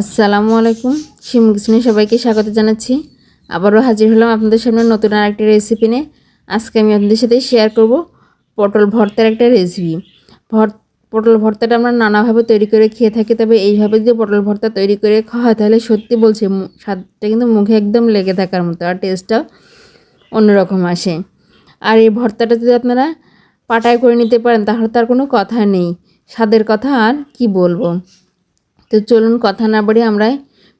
আসসালামু আলাইকুম। শিম কিচেনে সবাইকে স্বাগত জানাচ্ছি। আবারও হাজির হলাম আপনাদের সামনে নতুন আর একটা রেসিপি নিয়ে। আজকে আমি আপনাদের সাথে শেয়ার করব পটল ভর্তার একটা রেসিপি ভর পটল ভর্তাটা আমরা নানাভাবে তৈরি করে খেয়ে থাকি, তবে এইভাবে যদি পটল ভর্তা তৈরি করে খাওয়া তাহলে সত্যি বলছি স্বাদটা কিন্তু মুখে একদম লেগে থাকার মতো আর টেস্টটাও অন্যরকম আসে। আর এই ভর্তাটা যদি আপনারা পাটায় করে নিতে পারেন, তাহলে তার কোনো কথা নেই। স্বাদের কথা আর কি বলব? তো চলুন কথা না বাড়িয়ে আমরা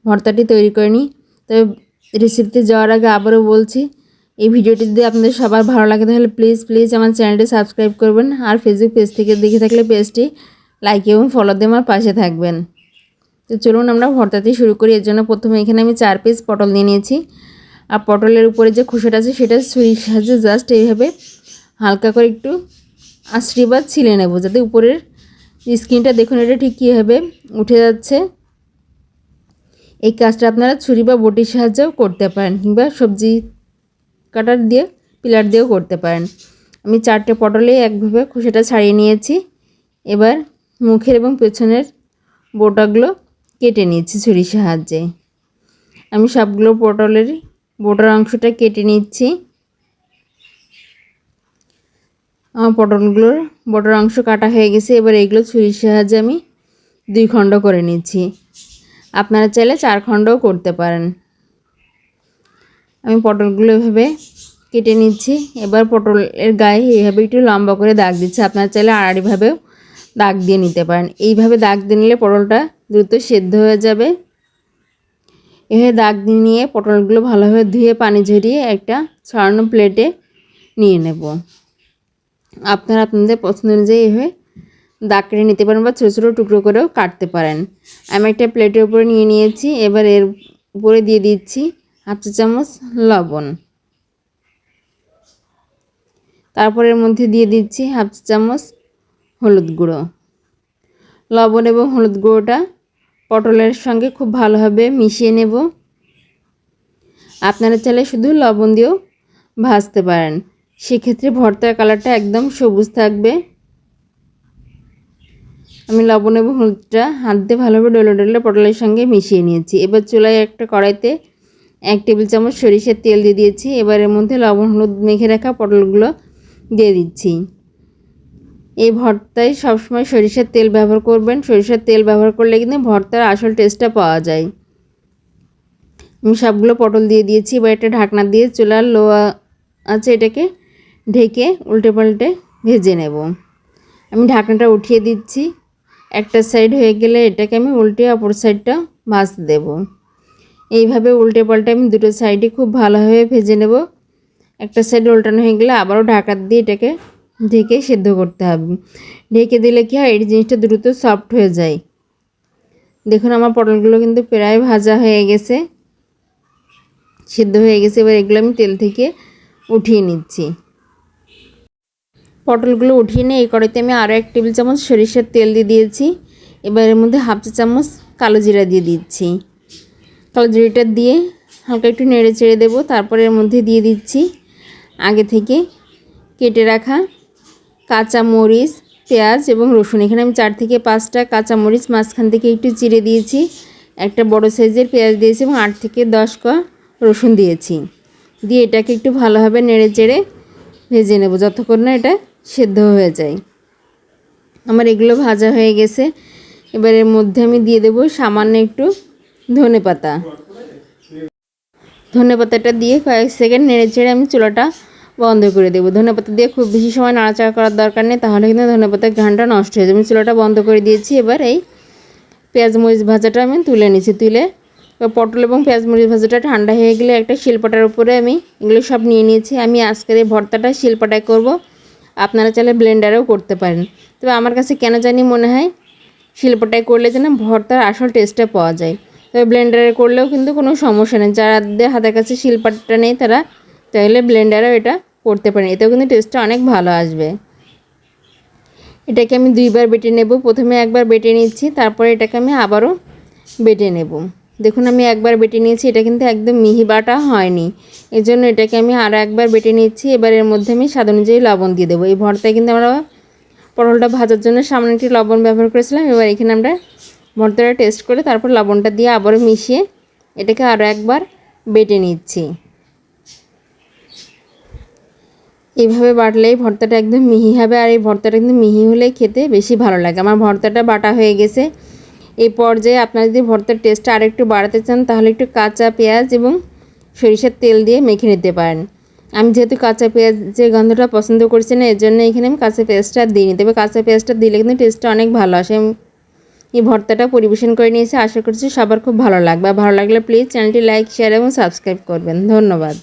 ভর্তাটি তৈরি করে নিই। তবে রেসিপিতে যাওয়ার আগে আবারও বলছি, এই ভিডিওটি যদি আপনাদের সবার ভালো লাগে তাহলে প্লিজ প্লিজ আমার চ্যানেলটি সাবস্ক্রাইব করবেন আর ফেসবুক পেজ থেকে দেখে থাকলে পেজটি লাইক এবং ফলো দিয়ে আমার পাশে থাকবেন। তো চলুন আমরা ভর্তাটি শুরু করি। এর জন্য প্রথমে এখানে আমি চার পিস পটল নিয়ে নিয়েছি। আর পটলের উপরে যে খোসাটা আছে সেটা ছুরির সাহায্যে জাস্ট এইভাবে হালকা করে একটু আশ্রি বা ছিলে নেব যাতে উপরের স্কিনটা দেখুন, এটা ঠিক কীভাবে উঠে যাচ্ছে। এই কাজটা আপনারা ছুরি বা বটির সাহায্যেও করতে পারেন, কিংবা সবজি কাটার দিয়ে, পিলার দিয়েও করতে পারেন। আমি চারটে পটলে একভাবে খোসাটা ছাড়িয়ে নিয়েছি। এবার মুখের এবং পেছনের বোটাগুলো কেটে নিয়েছি ছুরির সাহায্যে। আমি সবগুলো পটলের বোটার অংশটা কেটে নিচ্ছি। আমার পটলগুলোর বড় অংশ কাটা হয়ে গেছে। এবার এগুলো ছুরির সাহায্যে আমি দুই খণ্ড করে নিচ্ছি। আপনারা চাইলে চার খণ্ডও করতে পারেন। আমি পটলগুলো এভাবে কেটে নিচ্ছি। এবার পটলের গায়ে এইভাবে একটু লম্বা করে দাগ দিচ্ছি। আপনারা চাইলে আড়াআড়িভাবেও দাগ দিয়ে নিতে পারেন। এইভাবে দাগ দিয়ে নিলে পটলটা দ্রুত সেদ্ধ হয়ে যাবে। এভাবে দাগ দিয়ে নিয়ে পটলগুলো ভালোভাবে ধুয়ে পানি ঝরিয়ে একটা ছড়ানো প্লেটে নিয়ে নেব। আপনারা আপনাদের পছন্দ অনুযায়ী এভাবে দাগ কেটে নিতে পারেন বা ছোটো ছোটো টুকরো করেও কাটতে পারেন। আমি একটা প্লেটের উপরে নিয়ে নিয়েছি, এবার এর উপরে দিয়ে দিচ্ছি হাফ চা চামচ লবণ। তারপর এর মধ্যে দিয়ে দিচ্ছি হাফ চা চামচ হলুদ গুঁড়ো। লবণ এবং হলুদ গুঁড়োটা পটলের সঙ্গে খুব ভালোভাবে মিশিয়ে নেব। আপনারা চাইলে শুধু লবণ দিয়েও ভাজতে পারেন। সেক্ষেত্রে ভর্তার কালারটা একদম সবুজ থাকবে। আমি লবণ এবং হলুদটা হাত দিয়ে ভালোভাবে ডলে ডলে পটলের সঙ্গে মিশিয়ে নিয়েছি। এবার চুলায় একটা কড়াইতে এক টেবিল চামচ সরিষার তেল দিয়ে দিয়েছি। এবার এর মধ্যে লবণ হলুদ মেখে রাখা পটলগুলো দিয়ে দিচ্ছি। এই ভর্তায় সবসময় সরিষার তেল ব্যবহার করবেন। সরিষার তেল ব্যবহার করলে কিন্তু ভর্তার আসল টেস্টটা পাওয়া যায়। আমি সবগুলো পটল দিয়ে দিয়েছি। এবার একটা ঢাকনা দিয়ে চুলার লো আছে এটাকে ঢেকে উল্টে পাল্টে ভেজে নেব। আমি ঢাকনাটা উঠিয়ে দিচ্ছি। একটা সাইড হয়ে গেলে এটাকে আমি উল্টে অপর সাইডটা ভাজতে দেব। এইভাবে উল্টে পাল্টে আমি দুটো সাইডই খুব ভালোভাবে ভেজে নেব। একটা সাইড উল্টানো হয়ে গেলে আবারও ঢাকা দিয়ে এটাকে ঢেকে সেদ্ধ করতে হবে। ঢেকে দিলে কি হয়, এই জিনিসটা দ্রুত সফট হয়ে যায়। দেখুন আমার পটলগুলো কিন্তু প্রায় ভাজা হয়ে গেছে। সেদ্ধ হয়ে গেছে। এবার এগুলো আমি তেল থেকে উঠিয়ে নিচ্ছি। পটলগুলো উঠিয়ে নিয়ে এই কড়াইতে আমি আরও এক টেবিল চামচ সরিষার তেল দিয়ে দিয়েছি। এবার এর মধ্যে হাফ চা চামচ কালো জিরা দিয়ে দিচ্ছি। কালো জিরাটা দিয়ে হালকা একটু নেড়ে চেড়ে দেবো। তারপরে এর মধ্যে দিয়ে দিচ্ছি আগে থেকে কেটে রাখা কাঁচা মরিচ পেঁয়াজ এবং রসুন। এখানে আমি চার থেকে পাঁচটা কাঁচা মরিচ মাঝখান থেকে একটু চিড়ে দিয়েছি। একটা বড় সাইজের পেঁয়াজ দিয়েছি এবং আট থেকে দশ ক রসুন দিয়েছি। দিয়ে এটাকে একটু ভালোভাবে নেড়ে চেড়ে ভেজে নেব। যতক্ষণ না এটা সেদ্ধ হয়ে যায়। আমার এগুলো ভাজা হয়ে গেছে। এবার এর মধ্যে আমি দিয়ে দেবো সামান্য একটু ধনে পাতা। ধনে পাতাটা দিয়ে কয়েক সেকেন্ড নেড়ে চেড়ে আমি চুলাটা বন্ধ করে দেবো। ধনে পাতা দিয়ে খুব বেশি সময় নাড়াচাড়া করার দরকার নেই, তাহলে কিন্তু ধনে পাতার ঘানটা নষ্ট হয়ে যাবে। আমি চুলাটা বন্ধ করে দিয়েছি। এবার এই পেঁয়াজ মরিচ ভাজাটা আমি তুলে নিয়েছি তুলে পটল এবং পেঁয়াজ মরিচ ভাজাটা ঠান্ডা হয়ে গেলে একটা শিলপাটার উপরে আমি এগুলো সব নিয়ে নিয়েছি। আমি আজকের এই ভর্তাটা শিলপাটায় করব। আপনারা চাইলে ব্লেন্ডারেও করতে পারেন। তবে আমার কাছে কেন জানি মনে হয় শিল্পটায় করলে যেন ভর্তার আসল টেস্টটা পাওয়া যায়। তবে ব্লেন্ডারে করলেও কিন্তু কোনো সমস্যা নেই। যাদের হাতের কাছে শিল্পাটা নেই তারা তাহলে ব্লেন্ডারেও এটা করতে পারেন। এতেও কিন্তু টেস্টটা অনেক ভালো আসবে। এটাকে আমি দুইবার বেটে নেব। প্রথমে একবার বেটে নিচ্ছি, তারপরে এটাকে আমি আবারও বেটে নেব। দেখুন, আমি একবার বেটে নিয়েছি, এটা কিন্তু একদম মিহি বাটা হয়নি। এই জন্য এটাকে আমি আরও একবার বেটে নিচ্ছি। এবার এর মধ্যে আমি স্বাদ অনুযায়ী লবণ দিয়ে দেবো। এই ভর্তায় কিন্তু আমরা পটলটা ভাজার জন্য সামনে একটি লবণ ব্যবহার করেছিলাম। এবার এখানে আমরা ভর্তাটা টেস্ট করে তারপর লবণটা দিয়ে আবারও মিশিয়ে এটাকে আরও একবার বেটে নিচ্ছি। এইভাবে বাটলেই ভর্তাটা একদম মিহি হবে, আর এই ভর্তাটা কিন্তু মিহি হলেই খেতে বেশি ভালো লাগে। আমার ভর্তাটা বাটা হয়ে গেছে। এই পর্যায়ে আপনারা যদি ভর্তার টেস্টটা আরেকটু বাড়াতে চান, তাহলে একটু কাঁচা পেঁয়াজ এবং সরিষার তেল দিয়ে মেখে নিতে পারেন। আমি যেহেতু কাঁচা পেঁয়াজের গন্ধটা পছন্দ করছি না এর জন্য এখানে আমি কাঁচা পেঁয়াজটা দিইনি। তবে কাঁচা পেঁয়াজটা দিলে কিন্তু টেস্টটা অনেক ভালো আসে। আমি এই ভর্তাটা পরিবেশন করে নিয়েছি। আশা করছি সবার খুব ভালো লাগবে। ভালো লাগলে প্লিজ চ্যানেলটি লাইক শেয়ার এবং সাবস্ক্রাইব করবেন। ধন্যবাদ।